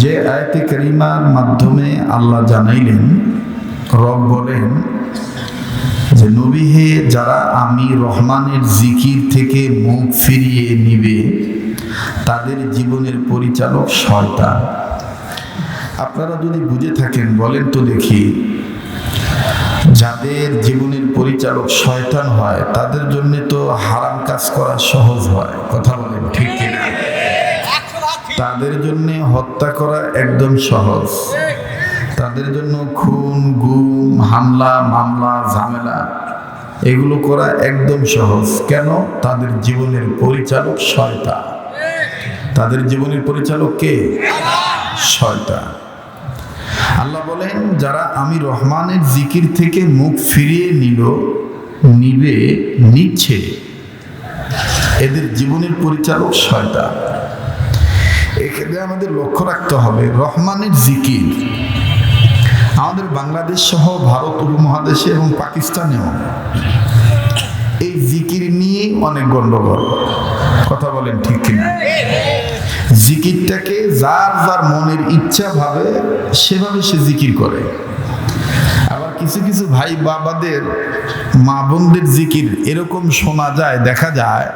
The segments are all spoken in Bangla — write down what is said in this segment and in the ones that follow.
যে আয়তে করিমার মাধ্যমে আল্লাহ জানাইলেন, রব বলেন যে নবীহে যারা আমি রহমানের জিকির থেকে মুখ ফিরিয়ে নিবে, তাদের জীবনের পরিচালক শয়তান। আপনারা যদি বুঝে থাকেন, বলেন তো দেখি, যাদের জীবনের পরিচালক শয়তান হয়, তাদের জন্য তো হারাম কাজ করা সহজ হয়, কথা বলেন ঠিক কিনা? তাদের জন্য হত্যা করা একদম সহজ। তাদের জন্য খুন, গুম, হামলা, মামলা, ঝামেলা, এগুলো করা একদম সহজ। কেন? তাদের জীবনের পরিচালক শয়তান। তাদের জীবনের পরিচালক কে? শয়তা আল্লাহ বলেন, যারা আমি রহমানের জিকির থেকে মুখ ফিরিয়ে নিল, নিবে নিচ্ছে। এদের জীবনের পরিচালক শয়তান। এক্ষেত্রে আমাদের লক্ষ্য রাখতে হবে, রহমানের জিকির। আমাদের বাংলাদেশ সহ ভারত উপমহাদেশে এবং পাকিস্তানেও এই জিকির নিয়ে অনেক গন্ডগোল। কথা বলেন ঠিক কিনা? জিকিরটাকে যার যার মনের ইচ্ছা ভাবে সেভাবে সে জিকির করে। আবার কিছু কিছু ভাই বাবাদের মা বোনদের জিকির এরকম শোনা যায়, দেখা যায়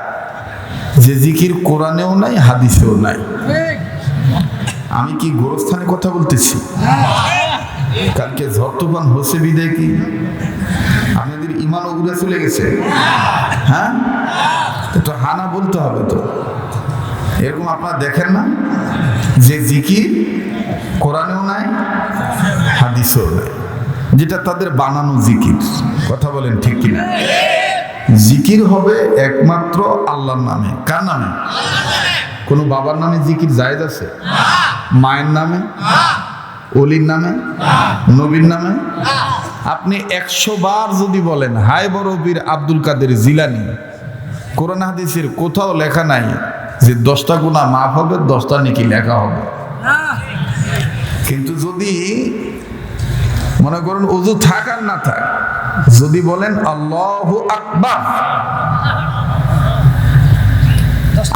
যে জিকির কোরআনেও নাই হাদিসেও নাই। আমি কি গোরস্থানে কথা বলতেছি? কালকে ঝড় তুফান হচ্ছে বিদায় কি? আমাদের ইমান উড়ে চলে গেছে। হ্যাঁ? তো হানা বলতে হবে তো। এরকম আপনারা দেখেন না? যে জিকির কোরআনেও নাই হাদিসেও নাই। যেটা তাদের বানানো জিকির। কথা বলেন ঠিক কিনা? জিকির হবে একমাত্র আল্লাহর নামে। কার নামে? কোনো বাবার নামে জিকির জায়েজ আছে? মায়ের নামে? অলির নামে? নবীর নামে? আপনি একশো বার যদি বলেন হাই বড় বীর আব্দুল কাদের জিলানি, কোরআন হাদিসের কোথাও লেখা নাই যে দশটা গুণা মাফ হবে, দশটা নাকি লেখা হবে। কিন্তু যদি মনে করুন উজু থাক আর না থাক যদি বলেন আল্লাহ আকবার,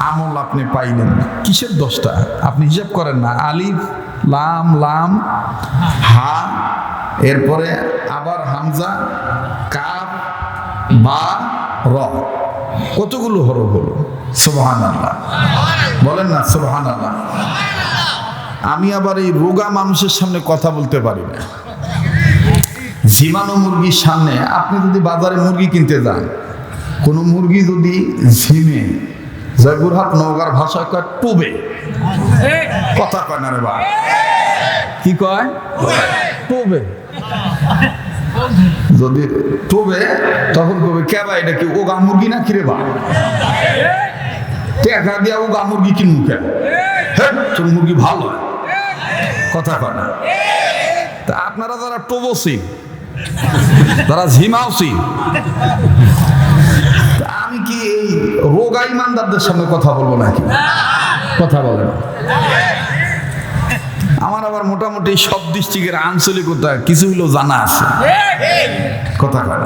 আমল আপনি পাইলেন কিসের দশটা আপনি হিসাব করেন না। আলিফ, লাম লাম, হা, এরপরে আবার হামজা কাপ বা, র। কতগুলো হরফ হলো? সোহান আল্লাহ বলেন না সোহান আল্লাহ আমি আবার এই রোগা মানুষের সামনে কথা বলতে পারি না। ঝিমানো মুরগির সামনে আপনি যদি বাজারে মুরগি কিনতে যান, কোনো মুরগি যদি ঝিমে জয়পুরহাট নওগাঁর ভাষায় কয়, টুবে। কথা কয় না রে বা কি কয়? টুবে। যদি টুবে, তখন কবে, কে বা এটা কি ওগা মুরগি না কিরে বা টেকা দিয়া ওগা মুরগি কিনবো কেন? হ্যাঁ তোর মুরগি ভালো কথা কয় না। তা আপনারা যারা টোবসি তারা ঝিমাওসি আমি কি এই রোগা ইমানদারদের সামনে কথা বলব নাকি? কথা বলে না আমার আবার মোটামুটি সব ডিস্ট্রিক্টের আঞ্চলিকতা কিছু হলেও জানা আছে। কথা কয়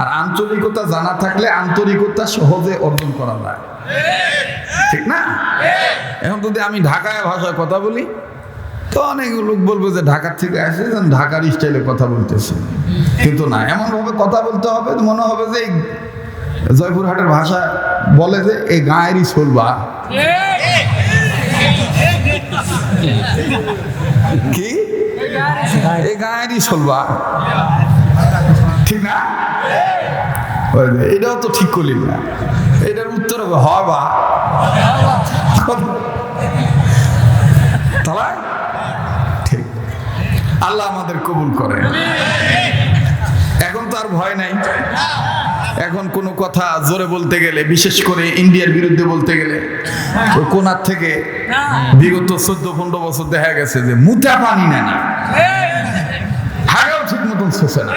আর আঞ্চলিকতা জানা থাকলে আন্তরিকতা সহজে অর্জন করা যায়। ঠিক না? এখন যদি আমি ঢাকায় ভাষায় কথা বলি তো অনেক লোক বলবে যে ঢাকার থেকে আসে ঢাকার স্টাইলে কথা বলতেছে। কিন্তু না এমন ভাবে কথা বলতে হবে মনে হবে যে জয়পুরহাটের ভাষা বলে যে এই গায়েরই চলবা কি? এই গায়েরই চলবা ঠিক না? এটাও তো ঠিক করলি না। এটার উত্তর হবে হবা। আল্লাহ আমাদের কবুল করে এখন তো আর ভয় নাই। এখন কোনো কথা জোরে বলতে গেলে, বিশেষ করে ইন্ডিয়ার বিরুদ্ধে বলতে গেলে কোনার থেকে বিগত চোদ্দ পনেরো বছর দেখা গেছে যে মুটা পানি নেয় না। হাগাও ঠিক মতন শোষে না।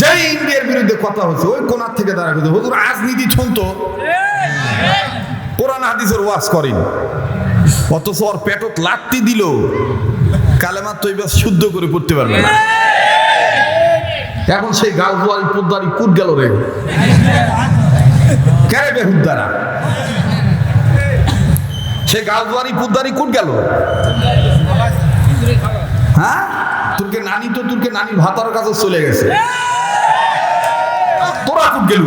যেই ইন্ডিয়ার বিরুদ্ধে কথা হচ্ছে, ওই কোনার থেকে দাঁড়া করছে হুজুর, রাজনীতি শুনতো কোরআন, হাদিসের ওয়াজ করেন। অথচ ওর পেটত লাত্তি দিল। কালেমার তো এবার শুদ্ধ করে পড়তে পারবে না। এখন সেই গাল দুয়ারি পোদ্দারি কুট গেল রে। কেন বেহুদ দ্বারা সে গালদুয়ারি পুদ্দারি কুট গেল? হ্যাঁ? তোরকে নানি তো তোরকে নানি ভাতার কাছে চলে গেছে। তোরা কুট গেল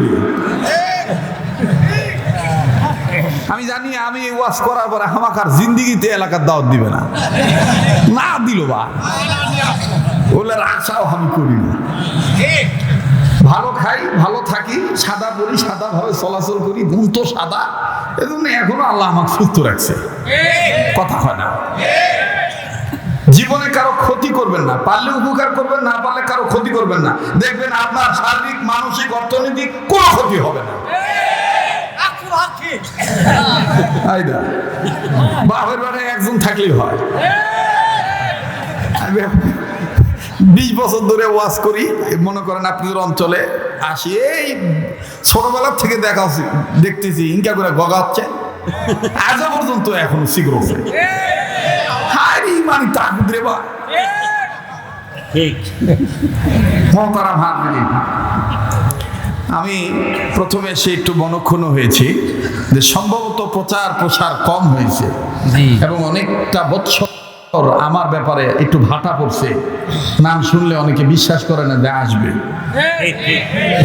আমি জানি আমি এই ওয়াজ করার পরে আমাকার জিন্দিগিতে এলাকার দাওয়াত দিবে না। না দিল বা। ওগুলোর আশাও আমি করি না ভালো খাই, ভালো থাকি, সাদা পরি সাদা ভাবে চলাচল করি তো সাদা। এজন্য এখনও আল্লাহ আমাকে সুস্থ রাখছে। কথা হয় না। জীবনে কারও ক্ষতি করবেন না। পারলে উপকার করবেন, না পারলে কারও ক্ষতি করবেন না। দেখবেন আপনার শারীরিক, মানসিক, অর্থনৈতিক কোনো ক্ষতি হবে না। আইদা বাপের বাড়ি একজন থাকলেই হয়। বিশ বছর ধরে ওয়াজ করি মনে করেন আপনাদের অঞ্চলে আসি এই ছোটবেলার থেকে দেখা হচ্ছে দেখতেছি ইনকা করে গগাচ্ছে। আজও পর্যন্ত এখনও শিখর হারি মানে তাকুদ রে বা ঠিক। মহতারাম হাজরিন আমি প্রথমে এসে একটু মনক্ষুণ্ণ হয়েছি যে সম্ভবত প্রচার প্রসার কম হয়েছে। এবং অনেকটা বৎসর আমার ব্যাপারে একটু ভাটা পড়ছে। নাম শুনলে অনেকে বিশ্বাস করে না যে আসবে।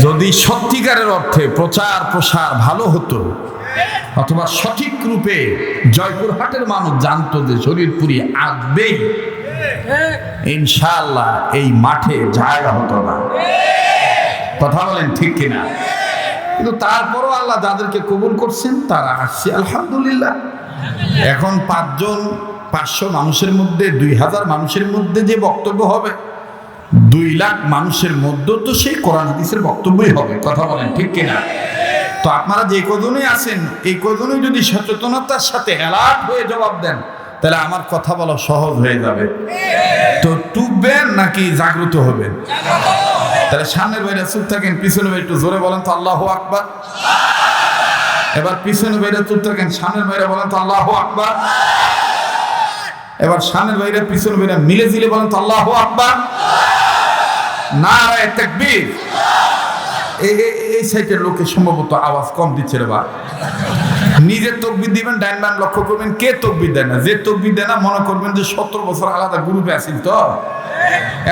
যদি সত্যিকারের অর্থে প্রচার প্রসার ভালো হতো অথবা সঠিক রূপে জয়পুরহাটের মানুষ জানতো যে শরীরপুরি আসবেই ইনশাআল্লাহ এই মাঠে জায়গা হতো না। কথা বলেন ঠিক কিনা? কিন্তু তারপরও আল্লাহ যাদেরকে কবুল করছেন, তারা আসছে, আলহামদুলিল্লাহ। এখন পাঁচজন, পাঁচশো মানুষের মধ্যে, দুই হাজার মানুষের মধ্যে যে বক্তব্য হবে, দুই লাখ মানুষের মধ্যে তো সেই কোরআন হাদিসের বক্তব্যই হবে, কথা বলেন ঠিক কিনা? তো আপনারা যে কজনই আছেন, এই কজনই যদি সচেতনতার সাথে অ্যালার্ট হয়ে জবাব দেন, তাহলে আমার কথা বলা সহজ হয়ে যাবে। তো টুকবেন নাকি জাগ্রত হবেন? তাহলে সামনের বাইরে চুপ থাকেন পিছনে বাইরে একটু জোরে বলেন তো আল্লাহ আকবার। এবার পিছনে বাইরে চুপ থাকেন, সামনের বাইরে বলেন তো আল্লাহ আকবার। এবার সামনের বাইরে পিছনে বাইরে মিলে জিলে বলেন তো আল্লাহ আকবার। না তাকবীর। এই সাইটের লোকে সম্ভবত আওয়াজ কম দিচ্ছে রে বা নিজে তকবির দিবেন, ডাইন বাম লক্ষ্য করবেন, কে তকবির দেয় না? যে তকবির দেয় না, মনে করবেন যে সত্তর বছর আলাদা গ্রুপে আছেন তো।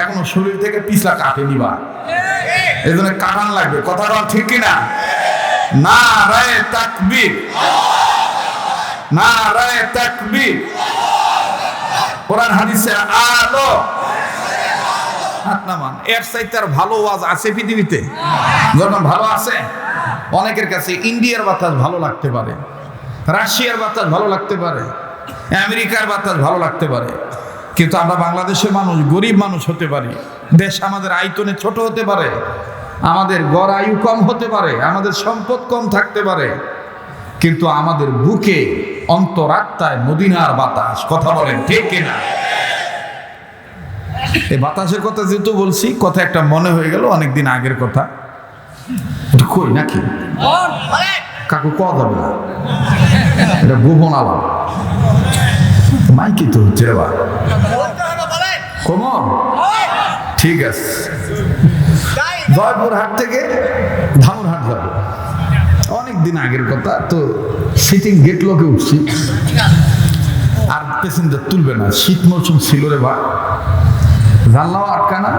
এখনও শরীর থেকে পিছলা কাটে নিবা এই জন্য কাটান লাগবে। কথা বল ঠিক কিনা? না রায় তাকবীর। না রায় তাকবীর। কোরআন হাদিসের আলো। হাত নামান এর চাইতে আর ভালো ওয়াজ আছে পৃথিবীতে। যখন ভালো আছে, অনেকের কাছে ইন্ডিয়ার বাতাস ভালো লাগতে পারে, রাশিয়ার বাতাস ভালো লাগতে পারে, আমেরিকার বাতাস ভালো লাগতে পারে। কিন্তু আমরা বাংলাদেশের মানুষ, গরিব মানুষ হতে পারি। দেশ আমাদের আয়তনে ছোট হতে পারে, আমাদের গড় আয়ু কম হতে পারে, আমাদের সম্পদ কম থাকতে পারে। কিন্তু আমাদের বুকে অন্তরাত্মায় মদিনার বাতাস, কথা বলেন ঠিক কিনা? এই বাতাসের কথা যেহেতু বলছি, কথা একটা মনে হয়ে গেল, অনেকদিন আগের কথা। কই নাকি? কাকু ক যাবে না এটা গোপন আলাপ। মাইকি তো হচ্ছে রে বা কমন ঠিক আছে। জয়পুরহাট থেকে ধামরহাট যাব। অনেক দিন আগের কথা, তো সিটিং গেট লোকে উঠছি। আর পেসেঞ্জার তুলবে না। শীত মৌসুম ছিল রে বা। জানলাও আটকানা,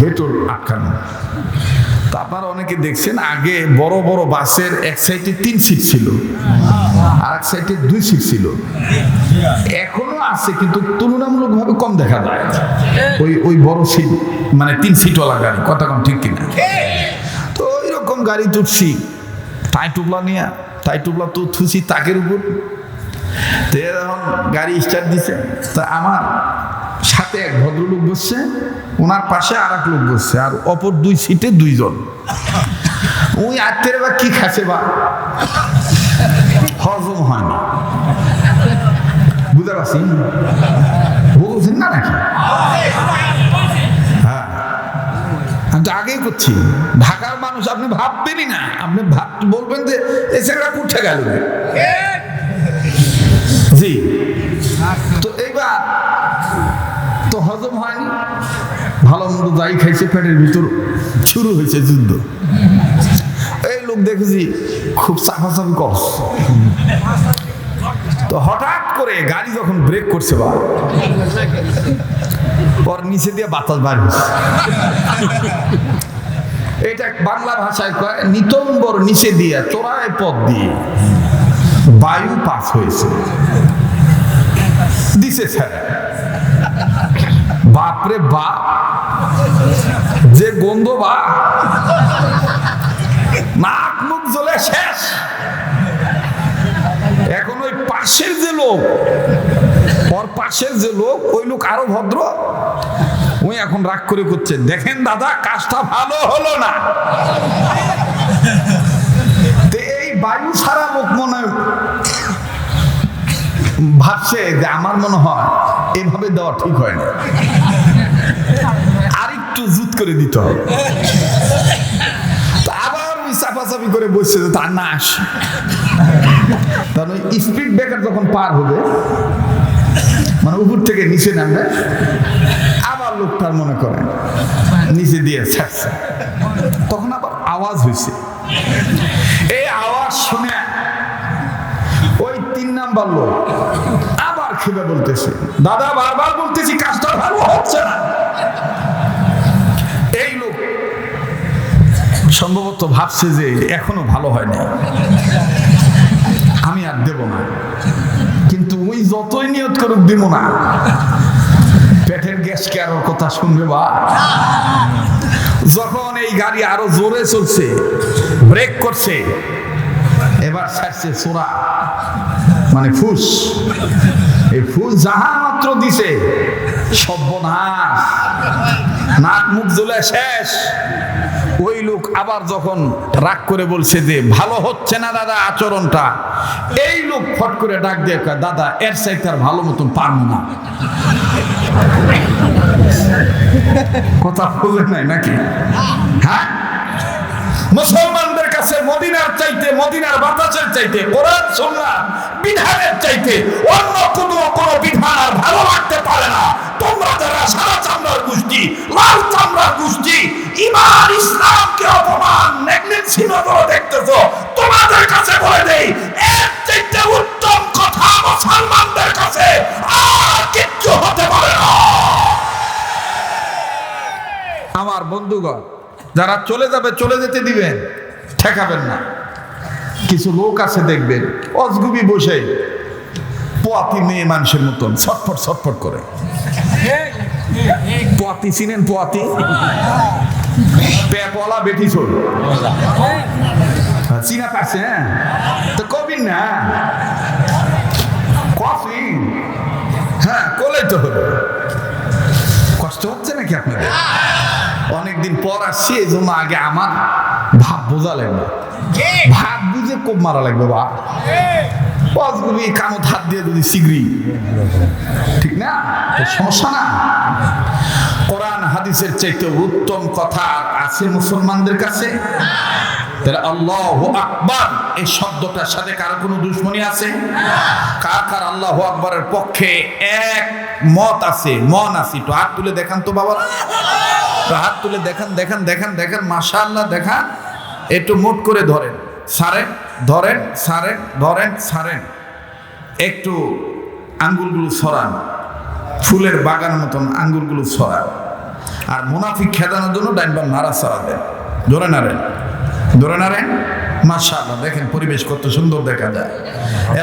গেটও আটকানো। তো আপনারা অনেকে দেখছেন, আগে বড় বড় বাসের এক সাইডে তিন সিট ছিল, আর এক সাইডে দুই সিট ছিল। এখনও আছে, কিন্তু তুলনামূলকভাবে কম দেখা যায়। ওই ওই বড় সিট মানে তিন সিটওয়ালা গাড়ি, কথা কম ঠিক কিনা? তো ওই রকম গাড়ি তুলছি। টাই টুপলা নিয়ে, টাই টুপলা তো থুছি তাকের উপর। তো এ যখন গাড়ি স্টার্ট দিছে। তা আমার সাথে এক ভদ্রলোক বসছে, ওনার পাশে আর এক লোক বসছে, আর অপর দুই সিটে দুইজন। ওই আত্মের বা কি খাচ্ছে বা? হজম হয় না। বুঝতে পারছি? বুঝছেন না নাকি? হ্যাঁ। আমি তো আগেই করছি। ঢাকার মানুষ, আপনি ভাববেনই না। আপনি ভাব বলবেন যে এই ছেলেটা কোথায় গেল? জি। তো তো হজম হয়নি ভালো মন্দ যাই খাইছে, পেটের ভিতর শুরু হয়েছে যুদ্ধ। এই লোক দেখেছি খুব চাপাচাপি করছে। তো হঠাৎ করে গাড়ি যখন ব্রেক করছে বা পর নিচে দিয়ে বাতাস হয়েছে। এটা বাংলা ভাষায় কয়, নিতম্বর নিচে দিয়ে চোরায় পথ দিয়ে বায়ু পাস হয়েছে। দিছে স্যার। বাপরে বাপ যে গন্ধ বা, নাক মুখ জ্বলে শেষ। এখন ওই পাশের যে লোক, ওর পাশের যে লোক, ওই লোক আরও ভদ্র। ওই এখন রাগ করে করছে, দেখেন দাদা, কাজটা ভালো হলো না। এই বায়ু ছাড়া লোক মনে ভাবছে যে আমার মনে হয় এভাবে দেওয়া ঠিক হয় না। একটু জুত করে দিতে হবে। আবার ওই চাপাচাপি করে বসছে যে তার না আস। ওই স্পিড ব্রেকার যখন পার হবে মানে উপর থেকে নিচে নামবে, আবার লোকটার মনে করেন, নিচে দিয়ে ছাড়ছে। তখন আবার আওয়াজ হয়েছে। এই আওয়াজ শুনে ওই তিন নাম্বার লোক আবার খেপে বলতেছে, দাদা, বারবার বলতেছি, কাজটা ভালো হচ্ছে না এই লোক সম্ভবত ভাবছে যে এখনও ভালো হয়নি। আমি আর দেব না। কিন্তু ওই যতই নিয়ত করুক দিব না। পেটের গ্যাস কে আর কথা শুনবে বা? যখন এই গাড়ি আরও জোরে চলছে, ব্রেক করছে, এবার ছাড়ছে সোরা মানে ফুস। এই ফুস যাহা মাত্র দিছে, সর্বনাশ। নাক মুখ জ্বলে শেষ। ওই লোক আবার যখন রাগ করে বলছে যে, ভালো হচ্ছে না দাদা আচরণটা? এই লোক ফট করে ডাক দিয়ে দাদা, এর সাইতে আর ভালো মতন পারব না। কথা বলে নাই নাকি? হ্যাঁ? মুসলমানদের মদিনার চাইতে, মদিনার বাতাসের চাইতে, কোরআন বিধানের চাইতে। অন্য কোনো কোনো বিধান আর ভালো লাগতে পারে না। তোমরা যারা সারা চামড়ার গোষ্ঠী, লাল চামড়ার গোষ্ঠী ইমান ইসলামকে অপমান নেগলেন্সি তোমাদের কাছে বলে দেই, এর চাইতে উত্তম কথা মুসলমানদের কাছে আর কিচ্ছু হতে পারে না। আমার বন্ধুগণ, যারা চলে যাবে, চলে যেতে দিবেন। ঠেকাবেন না। কিছু লোক আছে দেখবেন, অজগুবি বসে পোয়াতি মেয়ে মানুষের মতন, ছটফট ছটফট করে। পোয়াতি চিনেন পোয়াতি? পেপলা বেটি ছোট। চিনা হ্যাঁ। তো কবিন না। কফি? হ্যাঁ কোলে তো হলো। কষ্ট হচ্ছে নাকি আপনাদের? অনেকদিন পর আসছি, এই জন্য আগে আমার ভাব বোঝা লাগবে। ভাব বুঝে কোপ মারা লাগবে বা পজগুলি কামত হাত দিয়ে যদি শিগরি ঠিক না? সমস্যা না? কোরআন, হাদিসের চাইতে উত্তম কথা আছে মুসলমানদের কাছে? আল্লাহ আকবর, এই শব্দটার সাথে কারও কোনো দুশ্মনী কার কার আল্লাহ পক্ষে এক মত আছে, মন একটু হাত তুলে তো বাবা হাত তুলে দেখান একটু মুট করে ধরেন। সারেন ধরেন সারেন ধরেন, সারেন। একটু আঙ্গুলগুলো সরান। ফুলের বাগান মতন আঙ্গুলগুলো সরান। আর মুনাফিক খেদানোর জন্য ডাইনবার নাড়া সারা দেন। ধরে নাড়েন। ধরে মাশাআল্লাহ, দেখেন পরিবেশ কত সুন্দর দেখা যায়।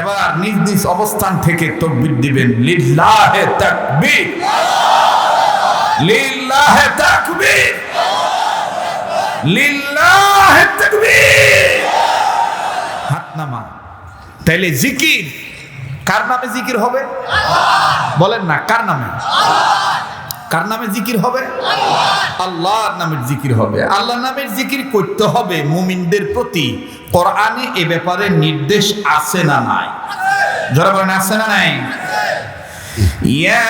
এবার নিজ নিজ অবস্থান থেকে তকবির দিবেন, লিল্লাহে তাকবীর। লিল্লাহে তাকবীর। লিল্লাহে তাইলে জিকির, কার নামে জিকির হবে? বলেন না, কার নামে? কার নামে জিকির হবে? আল্লাহর নামের জিকির হবে। আল্লাহর নামের জিকির করতে হবে মুমিনদের প্রতি। কোরআনে এ ব্যাপারে নির্দেশ আছে না নাই? ধরা বলেন, আছে না নাই? ইয়া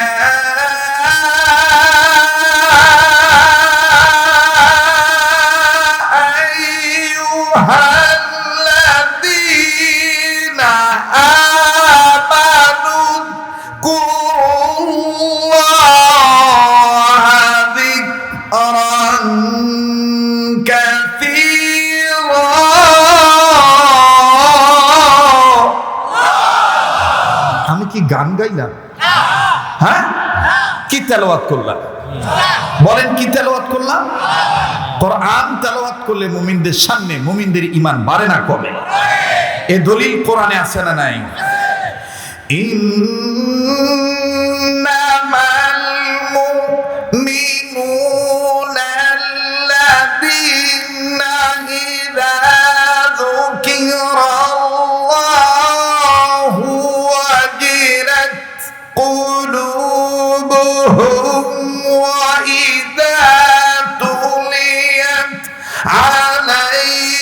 কাসীরা গাইলাম? হ্যাঁ? কি তেলাওয়াত করলাম? বলেন কি তেলাওয়াত করলাম? কোরআন তেলাওয়াত করলে মুমিনদের সামনে মুমিনদের ইমান বাড়ে না কবে এ দলিল কোরআনে আছে না নাই?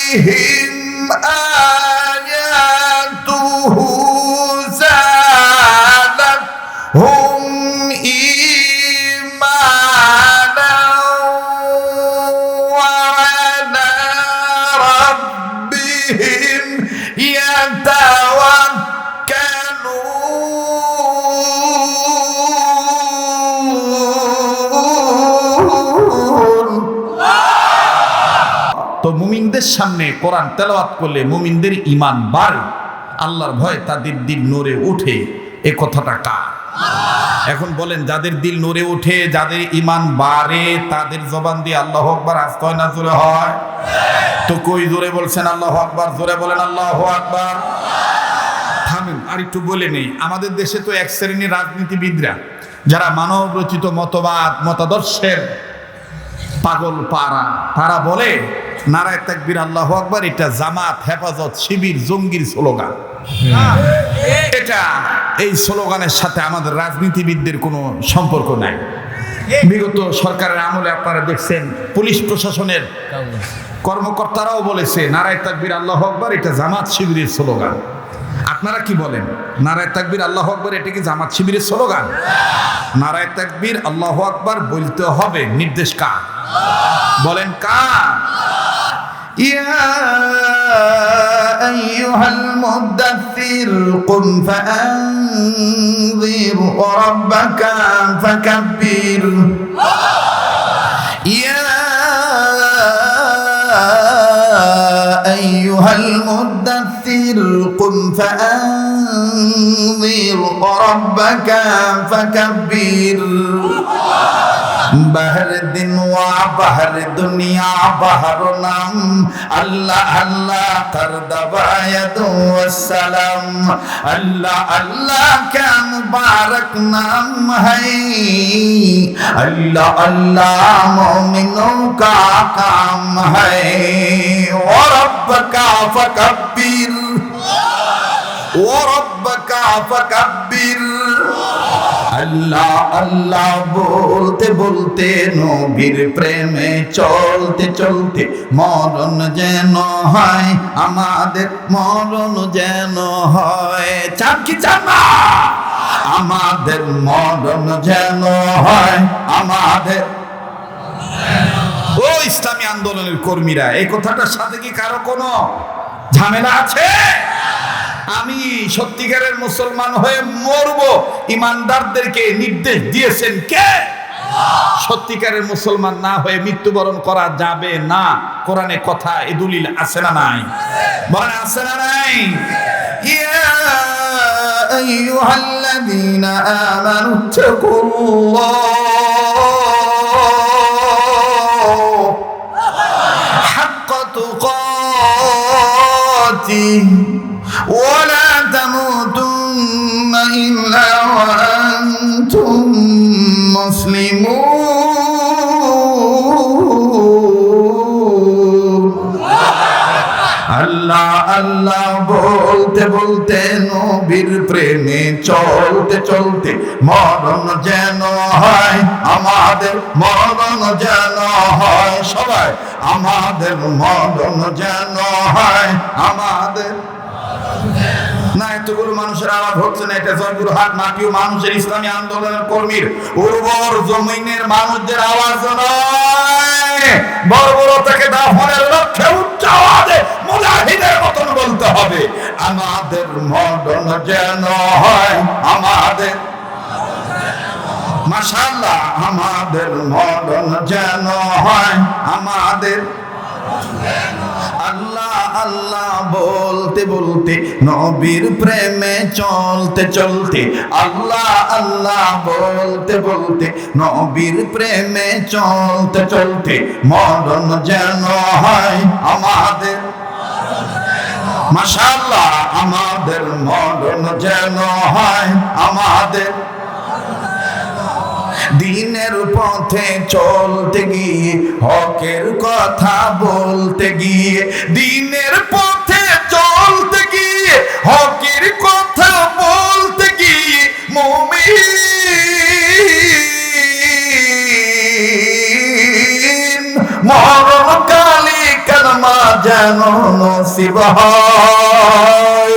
عليهم آياته সামনে কোরআন তেলাওয়াত করলে মুমিনদের ইমান বাড়ে। আল্লাহর ভয় তাদের দিল নড়ে ওঠে এ কথাটা কার? এখন বলেন, যাদের দিল নড়ে ওঠে যাদের ইমান বাড়ে, তাদের জবান দিয়ে আল্লাহ আকবার আসতে হয় না জোরে হয়। তো কই জোরে বলছেন আল্লাহ আকবার? জোরে বলেন আল্লাহ আকবার। থামেন, আর একটু বলে নেই। আমাদের দেশে তো এক শ্রেণির রাজনীতিবিদরা, যারা মানব রচিত মতবাদ, মতাদর্শের পাগল পাড়া, তারা বলে নারায় তাকবির, আল্লাহ আকবার, এটা জামাত, হেফাজত, শিবির, জঙ্গির স্লোগান। এটা, এই স্লোগানের সাথে আমাদের রাজনীতিবিদদের কোনো সম্পর্ক নাই। বিগত সরকারের আমলে আপনারা দেখছেন, পুলিশ প্রশাসনের কর্মকর্তারাও বলেছে, নারায় তাকবির, আল্লাহ আকবার, এটা জামাত শিবিরের স্লোগান। আপনারা কি বলেন? নারায় তাকবির, আল্লাহ আকবার, এটা কি জামাত শিবিরের স্লোগান? নারায় তাকবির, আল্লাহ আকবার বলতে হবে, নির্দেশ কার? বলেন কার? يا أيها المدثر قم فأنذر وربك فكبر. يا أيها المدثر قم فأنذر وربك فكبر. বাহার দিন ওয়া বাহার দুনিয়া বাহার নাম আল্লাহ আল্লাহ কর দবায়াত সালাম আল্লাহ আল্লাহ কা মুবারক নাম है अल्लाह अल्लाह मोमिनों का काम है और रब का फकब्बिर وربك فكبر আল্লাহ আল্লাহ বলতে বলতে নবীর প্রেমে চলতে চলতে মরণ যেন হয়, আমাদের মরণ যেন হয়। চান কি না আমাদের মরণ যেন হয়, আমাদের ও ইসলামী আন্দোলনের কর্মীরা, এই কথাটার সাথে কি কারও কোনো ঝামেলা আছে? আমি সত্যিকারের মুসলমান হয়ে মরব ইমানদারদেরকে নির্দেশ দিয়েছেন কে সত্যিকারের মুসলমান না হয়ে মৃত্যুবরণ করা যাবে না কোরআনে কথা এ দলিল আছে না নাই বলেন আছে না নাই ইয়া আইয়ুহাল্লাযীনা আমানু তাকুল্লাহ حق تقاته ولا تموتن إلا وأنتم مسلمون আল্লাহ আল্লাহ বলতে বলতে নবীর প্রেমে চলতে চলতে মরণ যেন হয় আমাদের মরণ যেন হয় সবাই আমাদের মরণ যেন হয় আমাদের না এতগুলো মানুষের আওয়াজ হচ্ছে না, এটা জয়পুর হাট মাটিও মানুষের ইসলামী আন্দোলনের কর্মীর। উর্বর জমিনের মানুষদের আওয়াজ নয়। বর্বরতাকে দাফনের লক্ষ্যে উচ্চ আওয়াজে মুজাহিদের মতন বলতে হবে। আমাদের মরণ যেন হয়, আমাদের। মাশাআল্লাহ, আমাদের মরণ যেন হয়, আমাদের। আল্লাহ আল্লাহ বলতে বলতে, নবীর প্রেমে চলতে চলতে, আল্লাহ আল্লাহ বলতে বলতে, নবীর প্রেমে চলতে চলতে, মরণ যেন হয় আমাদের। মাশাআল্লাহ, আমাদের মরণ যেন হয় আমাদের। দিনের পথে চলতে গিয়ে, হকের কথা বলতে গিয়ে, দিনের পথে চলতে গিয়ে, হকের কথা বলতে গিয়ে মমিন। মরণ যেন নসিব হয়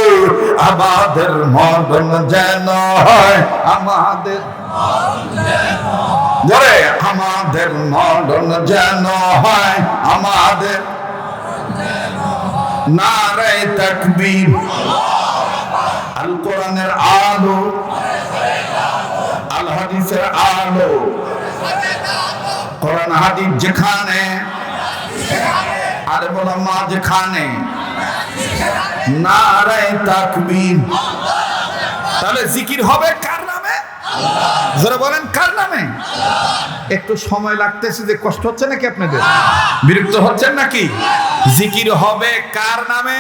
আমাদের মরণ যেন হয়, আমাদের জোরে আমাদের মরণ যেন হয় আমাদের। নারে তকবীর। আল কোরআনের আলো। আল হাদিসের আলো। কোরআন হাদিস যেখানে আর বলা মা যেখানে। নারে তাকবীর। তাহলে জিকির হবে কার? যারা বলেন, কার নামে? একটু সময় লাগতেছে যে কষ্ট হচ্ছে নাকি আপনাদের? বিরক্ত হচ্ছেন নাকি? জিকির হবে কার নামে?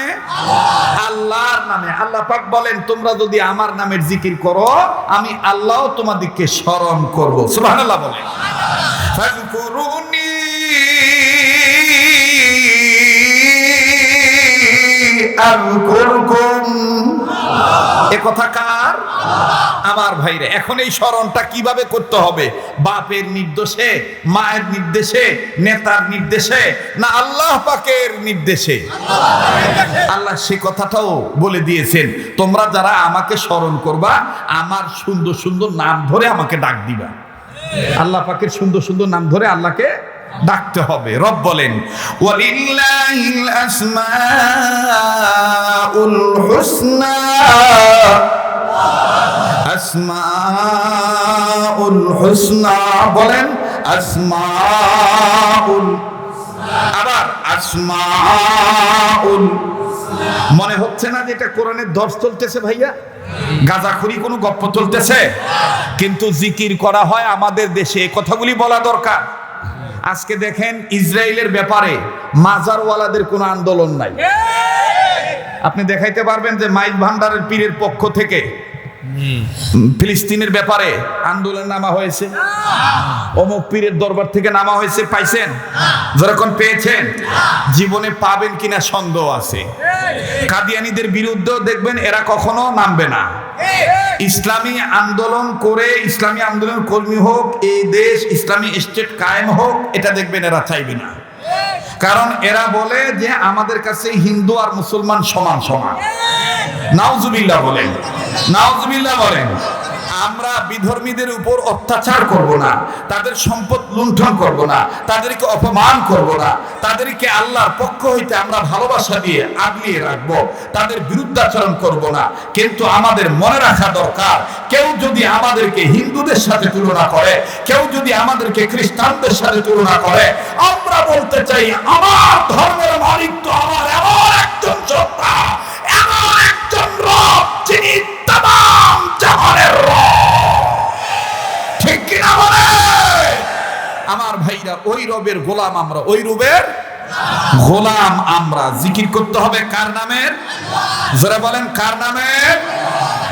আল্লাহর নামে। আল্লাহ পাক বলেন, তোমরা যদি আমার নামের জিকির করো, আমি আল্লাহ তোমাদেরকে স্মরণ করব। সুবহানাল্লাহ বলেন। এ কথা কার? আমার ভাইরে, এখন এই স্মরণটা কীভাবে করতে হবে? বাপের নির্দেশে, মায়ের নির্দেশে, নেতার নির্দেশে, না আল্লাহ পাকের নির্দেশে? আল্লাহ সে কথাটাও বলে দিয়েছেন, তোমরা যারা আমাকে স্মরণ করবা, আমার সুন্দর সুন্দর নাম ধরে আমাকে ডাক দিবা। আল্লাহ পাকের সুন্দর সুন্দর নাম ধরে আল্লাহকে ডাকতে হবে। রব বলেন, ওয়ালিল্লাহিল আসমাউল হুসনা। আসমাউল হুসনা বলেন, আসমাউল, আবার আসমাউল। মনে হচ্ছে না যে এটা কোরআনের দর্শ চলতেছে ভাইয়া? গাজাখুরি কোনো গপ্প চলতেছে? কিন্তু জিকির করা হয় আমাদের দেশে কথাগুলি বলা দরকার। আজকে দেখেন ইসরায়েলের ব্যাপারে মাজারওয়ালাদের কোনো আন্দোলন নাই। আপনি দেখাইতে পারবেন যে মাইক ভান্ডারের পীরের পক্ষ থেকে ফিলিস্তিনের ব্যাপারে আন্দোলন নামা হয়েছে। অমুক পীরের দরবার থেকে নামা হয়েছে, পাইছেন? যেরকম পেয়েছেন, জীবনে পাবেন কিনা সন্দেহ আছে। কাদিয়ানিদের বিরুদ্ধেও দেখবেন এরা কখনো নামবে না। ইসলামী আন্দোলন করে, ইসলামী আন্দোলন কর্মী হোক, এই দেশ ইসলামী স্টেট কায়েম হোক, এটা দেখবেন এরা চাইবে না। কারণ এরা বলে যে আমাদের কাছে হিন্দু আর মুসলমান সমান সমান। নাউজুবিল্লাহ বলেন। নাউজুবিল্লাহ বলেন। আমরা বিধর্মীদের উপর অত্যাচার করব না, তাদের সম্পদ লুণ্ঠন করব না, তাদেরকে অপমান করব না, তাদেরকে আল্লাহর পক্ষ হইতে আমরা ভালোবাসা দিয়ে আগলিয়ে রাখব, তাদের বিরুদ্ধাচরণ করব না। কিন্তু আমাদের মনে রাখা দরকার, কেউ যদি আমাদেরকে হিন্দুদের সাথে তুলনা করে, কেউ যদি আমাদেরকে খ্রিস্টানদের সাথে তুলনা করে, আমরা বলতে চাই, আমার ধর্মের মালিক তো আমার এমন একজন সত্তা। আমার ওই রবের গোলাম আমরা, ওই রবের গোলাম আমরা। জিকির করতে হবে কার নামের? যারা বলেন, কার নামের?